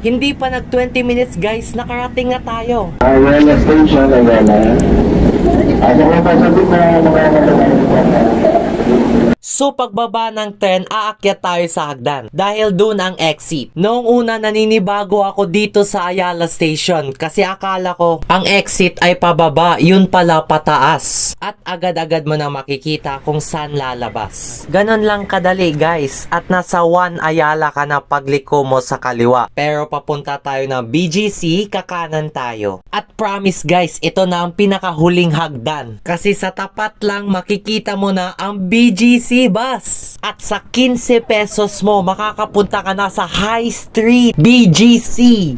Hindi pa nag 20 minutes guys, nakarating na tayo. Ayala Station, Ayala. Ano ko pa sabi na mga So pagbaba ng tren, aakyat tayo sa hagdan dahil doon ang exit. Noong una naninibago ako dito sa Ayala Station kasi akala ko ang exit ay pababa, yun pala pataas. At agad-agad mo na makikita kung saan lalabas. Ganon lang kadali guys at nasa 1 Ayala ka na pagliko mo sa kaliwa. Pero papunta tayo ng BGC, kakanan tayo. At promise guys, ito na ang pinakahuling hagdan. Kasi sa tapat lang makikita mo na ang BGC bus. At sa 15 pesos mo, makakapunta ka na sa High Street BGC.